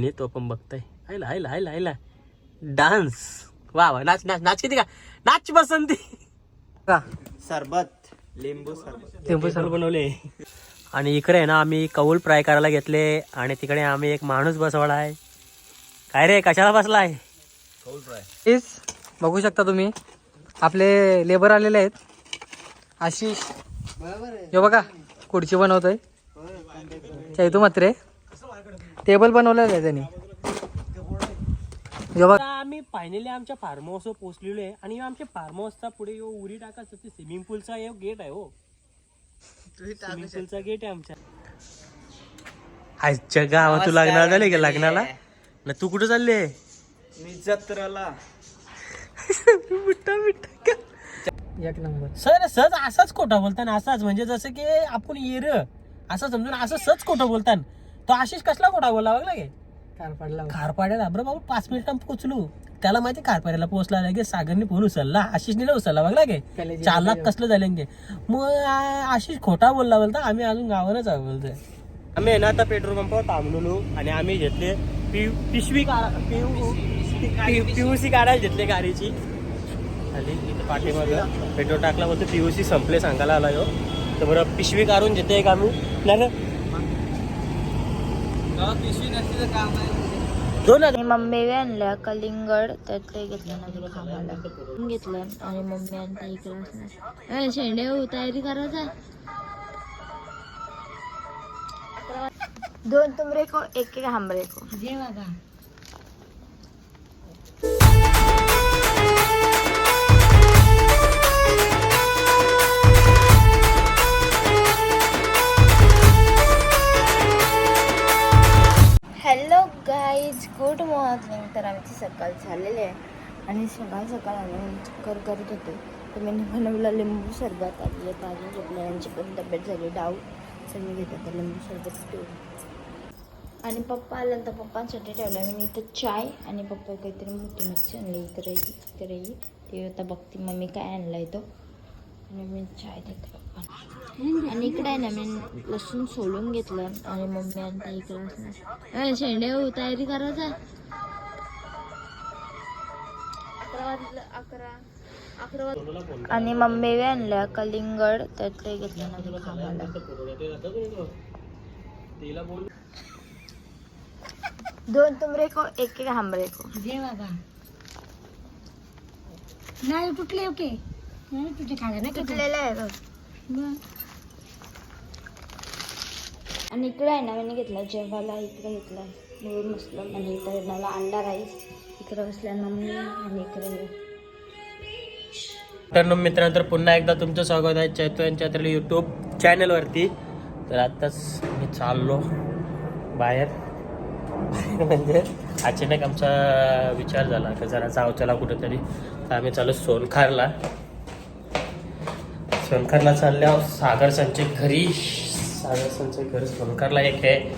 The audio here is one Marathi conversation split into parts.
आणि तो पण बघताय. आयला आयला आयला आयला डान्स वा वा नाच नाच नाच किती का? नाच बसंती का? सरबत. लिंबू सरबत. टेम्पो सर्व बनवले. आणि इकडे आहे ना आम्ही कौल फ्राय करायला घेतले. आणि तिकडे आम्ही एक माणूस बसवला आहे काय रे कशाला बसलाय? तेच बघू शकता तुम्ही. आपले लेबर आलेले आहेत. आशिष. हे बघा खुर्ची बनवतोय. चैतू मात्रे टेबल बनवलेलं आहे त्यांनी. हे आता आम्ही फायनली आमच्या फार्म हाऊसवर पोहोचलेलो आहे आणि आमच्या फार्म हाऊसचा पुढे यो उरी टाकायचं ते स्विमिंग पूलचा यो गेट आहे हो. स्विमिंग पूलचा गेट आहे आमच्या. आजच्या गावात तू लग्नाला झाले का? लग्नाला? ना तू कुठं चालले मी जत्राला. मिठ्ठा मिठ्ठा एक नंबर. सर सहज असाच खोटा बोलतान असाच. म्हणजे जसं की आपण येर असं समजून असं सहज खोटं बोलतान. तो आशिष कसला खोटा बोलला बघला गे कार पडला खारपाड्याला बरं बाबा पाच मिनिटां पोचलो त्याला माहिती खारपाड्याला पोहोचला लागे सागरने फोन उचलला. आशिषने नाही उचलला बघला गे कलेजी चार लाख कसलं झालं गे मग आ- आशिष खोटा बोलला बोलता आम्ही अजून गावानच आहे बोलतोय. आम्ही आहे ना आता पेट्रोल पंपावर थांबलेलो आणि आम्ही घेतले पि पिशवी का पीयूसी काढायला घेतले गाडीची. आली इथं पाठीमागं पेट्रोल टाकला बोलतो पीयूसी संपले सांगायला आला यो. तर बरं पिशवी काढून घेते एक आम्ही. नाही. आणि मम्मी आणल्या कलिंगड त्यातलं घेतलं ना खामाला घेतलं आणि मम्मी आणता इकडे शेंडे हो तयारी करायचा दोन तुमरे को एक एक हांबरे को जे. बघा गुड मॉर्निंग तर आमची सकाळ झालेली आहे. आणि सकाळ सकाळ आम्ही चक्कर करत होतो. तर मी बनवलं लिंबू सरबत. आपले ताजे घेतलं यांची पण तब्येत झाली डाऊट सगळी घेत तर लिंबू सरबत पिऊ आणि पप्पा आल्यानंतर पप्पांसाठी ठेवला मी इथं चाय आणि पप्पा काहीतरी मोठी मिरची आणली. इकडे इकडे ते आता बघते मम्मी काय आणलाय तो. आणि मी चाय देते. पप्पा आणि इकडे ना मी लसूण सोलून घेतलं आणि मम्मी आणता इकडे असणार ए, शेंडे हो तयारी करायचा आणि मम्मी आणल्या कलिंगड त्यातलं घेतलं ना खामाला दोन तुमरे को एक एक हांबरे को जे बाबा. नाही तुटले ओके. तुझे खायला नाही तुटलेलं आहे. आणि इकडे आहे ना मी घेतला जेवायला इकडे घेतला मूळ मसलम आणि म्हणजे इकडे मला अंडा राईस इकडे बसल्या मम्मी आणि इकडे तर मित्रांनो तर पुन्हा एकदा तुमचं स्वागत आहे चैतो यांच्या तर यूट्यूब चॅनलवरती तर आत्ताच मी चाललो बाहेर. बाहेर म्हणजे अचानक आमचा विचार झाला की जरा जाऊ चला कुठेतरी. तर आम्ही चालू सोनखारला. सोनखारला चालल्यावर सागर संचे घरी सागर संचे घर सोनखारला एक आहे.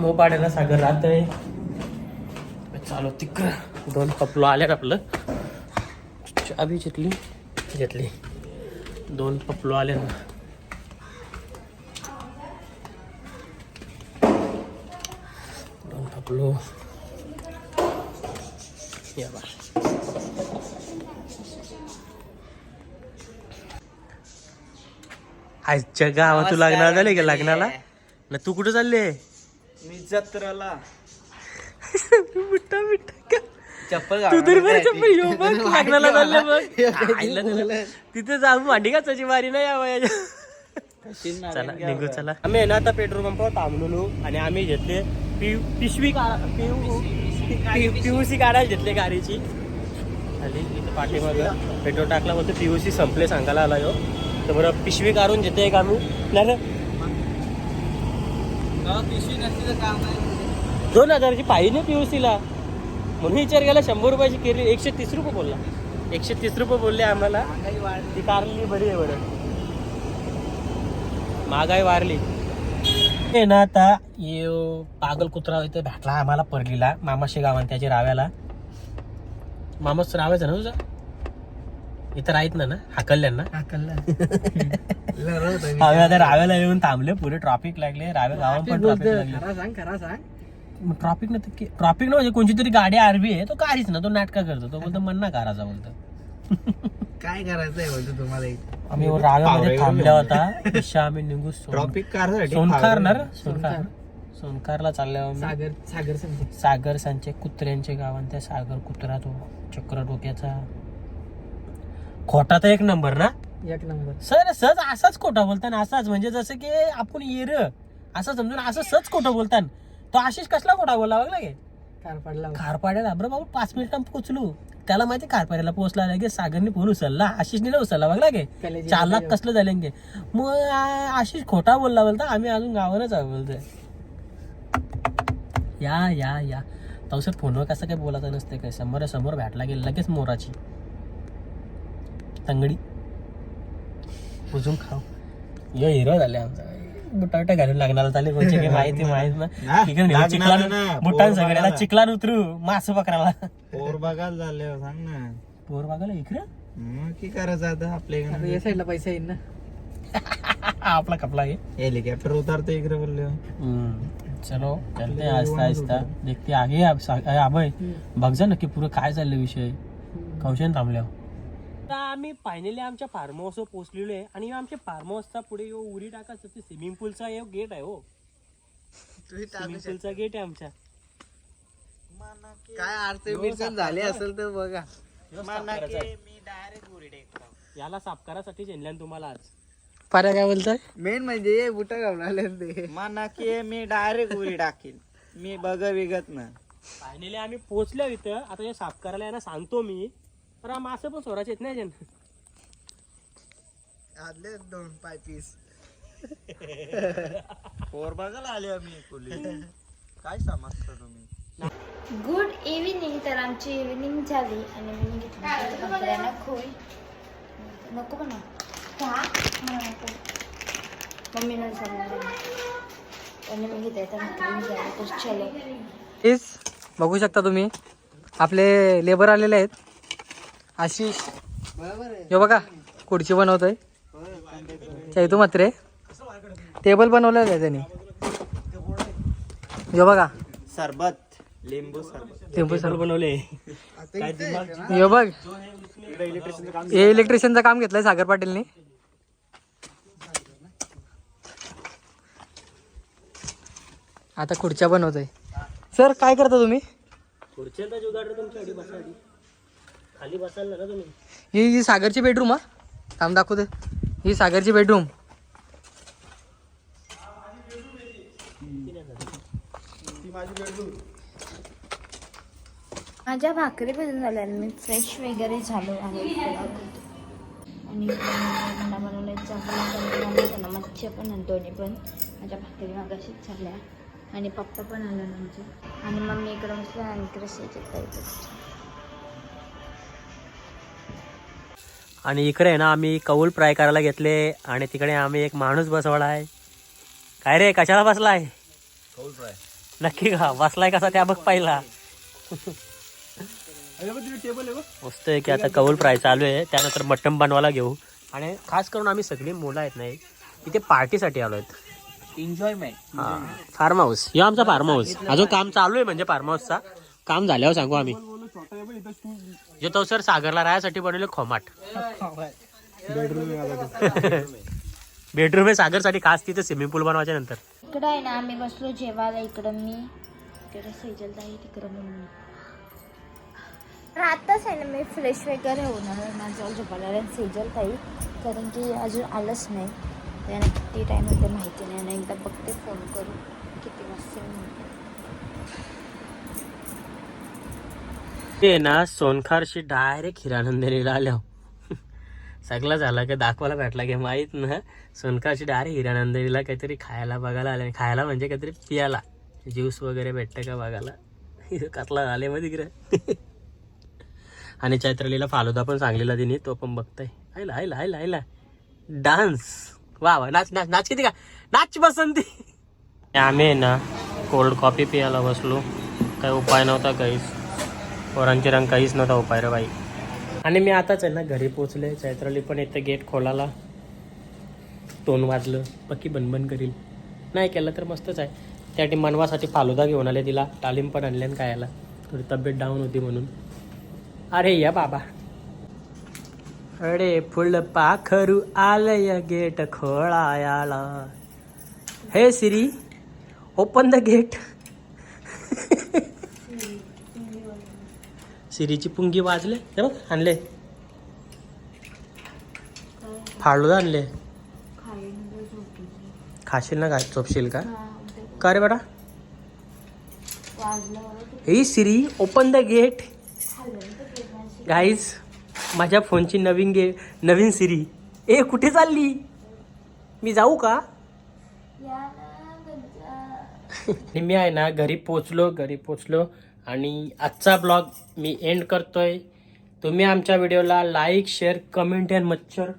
मोपाड्याला सागर राहत आहे चालू तिकडं. दोन कपलो आल्यात आपलं. चाबी घेतली घेतली दोन पपलो आले ना दोन पपलो. या बा आजच्या गावात तू लग्नाला झाले का लग्नाला ना तू कुठं चालले मी जत्राला मिठ्ठा मिठ्ठा चप्पल तू तरी बरं चप्पल येऊ बघ लग्नाला चालले बघ आईला झालं. तिथे जाऊन मांडी घासायची वारी नाही यावं चला निघू चला आम्ही आहे ना आता पेट्रोल पंपावर थांबलेलो आणि आम्ही घेतले पि पिशवी का पीयूसी काढायला घेतले गाडीची आली इथं पाठीमागं पेट्रोल टाकला बोलतो पीयूसी संपले सांगायला आला यो तर बरं पिशवी काढून घेते एक आम्ही. नाही. ना? दोन हजारची पाहिजे पीयूसीला म्हणून विचार केला शंभर रुपयाची केली एकशे तीस रुपये बोलला. एकशे तीस रुपये बोलले आम्हाला. ती कारली बरी आहे बरं. महागाई वारली हे ना आता ये पागल कुत्रा इथे भेटला आम्हाला परलीला. मामाशी गावान त्याच्या राव्याला. मामाच रावायचं ना तुझं? इथं राहत ना ना? हाकलल्या ना आम्ही आता राव्याला येऊन थांबले पुढे ट्रॉफिक लागले राव्या गावात पण ट्रॉफिक लागले. सांग खरा सांग. ट्रॉफिक ना ट्रॉफिक ना म्हणजे कोणची तरी गाडी आरबी आहे तो कारीच ना तो नाटका करतो. तो बोलतो मन ना काराचा बोलतो. काय करायचंय बोलतो तुम्हाला आम्ही रागामध्ये थांबल्या होता. दिशा आम्ही निघू ट्रॉपिक कार सोनखार ना रे? सोनखार. सोनखारला चालले आम्ही. सागर सागर समजे सागर सांचे कुत्र्यांचे गाव आणि त्या सागर कुत्रा तो चक्र डोक्याचा. खोटा तर एक नंबर ना? एक नंबर. सर सहज असाच खोटा बोलताना असाच. म्हणजे जसं की आपण येर असं समजून असं सहज खोटं बोलतान. तो आशिष कसला खोटा बोलला बघला गे कार पडला. खारपाड्याला बरं बाबा पाच मिनिटात पोचलो त्याला माहिती खारपाड्याला पोहोचला लगे सागरने फोन उचलला. आशिषने नाही उचलला बघला गे कलेजी चार लाख कसलं झालं गे मग आ- आशिष खोटा बोलला बोलता आम्ही अजून गावानच आहे बोलतोय. या या या. तो सर फोनवर कसं काय बोलायचं नसते काय? समोर समोर भेटला गेला लगेच मोराची. तंगडी. उजून खाऊ. यो हिरो झाले आमचा. बुटावटा घालून लागणार चालेल. कोणची काही माहिती माहीत ना लागणार चिखलान ना, बुटान पोर सगळ्याला. चिखलान उतरू. मास पकडायला. पोर बघायला झाले सांग ना. पोर बघायला इकडे? मग की करायचं आता आपल्या या साईडला पैसा येईल ना. आपला कपला घे हेलिकॉप्टर उतारतो इकडे बोलले चलो चलते हैं आहिस्ता आहिस्ता. देखते आगे अब अभय बघ जा नक्की पुरं काय चाललं विषय. कौशन थांबल्या आम्ही फायनली आमच्या फार्म हाऊसवर पोहोचलेलो आहे. आणि आमच्या फार्म हाऊसचा पुढे यो उरी टाकायचं ते स्विमिंग पूलचा एक गेट आहे हो. स्विमिंग पूलचा गेट आहे आमच्या. काय आरती झाले असेल तर बघा. याला साफ करायसाठी जेनल्यान तुम्हाला आज. पाऱ्या काय बोलतोय? मेन म्हणजे बुटा घालून आले ते म्हणा की मी डायरेक्ट उरी टाकील मी बघ विगत ना. फायनली आम्ही पोहोचलो इथं. आता हे साफ करायला यांना सांगतो मी. तर आम असं पण स्वराचे येत नाही जन आदले दोन पाय पीस. पोर बघायला आले आम्ही कुली. काय समजता तुम्ही? गुड इव्हिनिंग तर आमची इव्हिनिंग झाली आणि मी घेतली. कपड्यांना खोई नको म्हणा मला नको मम्मीनं सांगितलं आणि मी घेते झालं तर चलो. बघू शकता तुम्ही. आपले लेबर आलेले आहेत. आशिष. यो बघा खुर्ची बनवतोय. चैतू मात्रे टेबल बनवलेलं आहे त्यांनी. यो बघा. सरबत. लिंबू सरबत. टेबल सर्व बनवले. यो बघ. हे इलेक्ट्रिशियनचं काम घेतलंय सागर पाटीलनी. आता खुर्च्या बनवतोय. सर काय करता तुम्ही? खुर्च्यांचा जुगाड तुमच्यासाठी बसायला खाली बसायला ना तुम्ही. ही ही सागरची बेडरूम हा. थांब दाखवते. ही सागरची बेडरूम माझ्या भाकरी पण झाल्या आणि मी फ्रेश वगैरे झालो आहे. आणि मला बनवलं चांगलं मच्छी पण आणि दोन्ही पण माझ्या भाकरी मागाशीच झाल्या. आणि पप्पा पण आला म्हणजे. आणि मम्मी इकडे बसल्या आणि इकडे शेतात आणि इकडे आहे ना आम्ही कौल फ्राय करायला घेतले आणि तिकडे आम्ही एक माणूस बसवला आहे काय रे कशाला बसलाय? नक्की का? बसलाय कसा त्या बघ पाहिला. मस्त आहे की आता कौल फ्राय चालू आहे. त्यानंतर मटण बनवायला घेऊ. आणि खास करून आम्ही सगळी मुलं आहेत नाही इथे पार्टीसाठी आलो आहेत एन्जॉयमेंट फार्म हाऊस हे आमचा फार्म हाऊस अजून काम चालू आहे म्हणजे फार्म हाऊसचा काम झाल्यावर सांगू आम्ही. जो तो सर सागरला राहायसाठी बनवले खोमाट. बेडरूम आहे सागरसाठी खास तिथे स्विमिंग पूल बनवायच्या नंतर. इकडं आहे ना आम्ही बसलो जेवायला इकडं मी. इकडं सैजल ताई तिकडं मम्मी. आताच आहे ना मी फ्रेश वगैरे होणार आहे माझं झोपायला आणि सेजल ताई. कारण की अजून आलंच नाही. त्यानं किती टाईम होते माहिती नाही. आणि एकदा बघते फोन करू किती वाजता येईल म्हणून. ते ना सोनखारशी डायरेक्ट हिरानंदिनीला आल्या सगळा झालं का दाखवायला भेटला की माहीत ना सोनखारशी डायरेक्ट हिरानंदिनीला काहीतरी खायला बघायला आले. खायला म्हणजे काहीतरी पियाला. ज्यूस वगैरे भेटतं का बघायला? कसला आले मध्ये तिकडे? आणि चैत्रलीला फालुदा पण सांगलेला तिने तो पण बघताय. आयला आयला आयला आयला. डान्स वा वा नाच नाच नाच किती का? नाच बसंती. आम्ही आहे ना कोल्ड कॉफी पियाला बसलो. काही उपाय नव्हता काहीच. पोरांचे रंग काहीच नव्हता उपाय रे बाई. आणि मी आताच आहे ना घरी पोचले चैत्राली पण येतं गेट खोलाला टोन वाजलं. पक्की बनबन करील. नाही केलं तर मस्तच आहे. त्यासाठी मनवासाठी फालुदा घेऊन आले तिला. तालीम पण आणले काय खायला. थोडी तब्येत डाऊन होती म्हणून. अरे या बाबा. अरे फुल पाखरू आलय gate खोळायाला. Hey Siri open the gate सिरीची पुंगी वाजले. हे बघ आणले. फाळूदा आणले. खाशील ना काय? चोपशील का? का रे बेटा? ए Siri open the gate guys माझ्या फोनची नवीन गे नवीन सिरी. ए कुठे चालली? मी जाऊ का? मी आहे ना घरी पोचलो घरी पोचलो. आणि आजचा ब्लॉग मी एंड करतोय. तुम्ही आमच्या व्हिडिओला लाईक शेअर कमेंट अँड मच्छर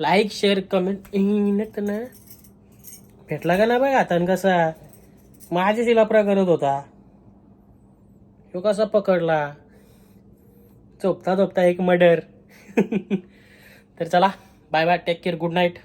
लाईक शेअर कमेंट ना भेटला का ना बघा? आता कसा माझ्या शिलापरा करत होता. तो कसा पकडला? झोपता झोपता एक मर्डर तर चला bye bye take care good night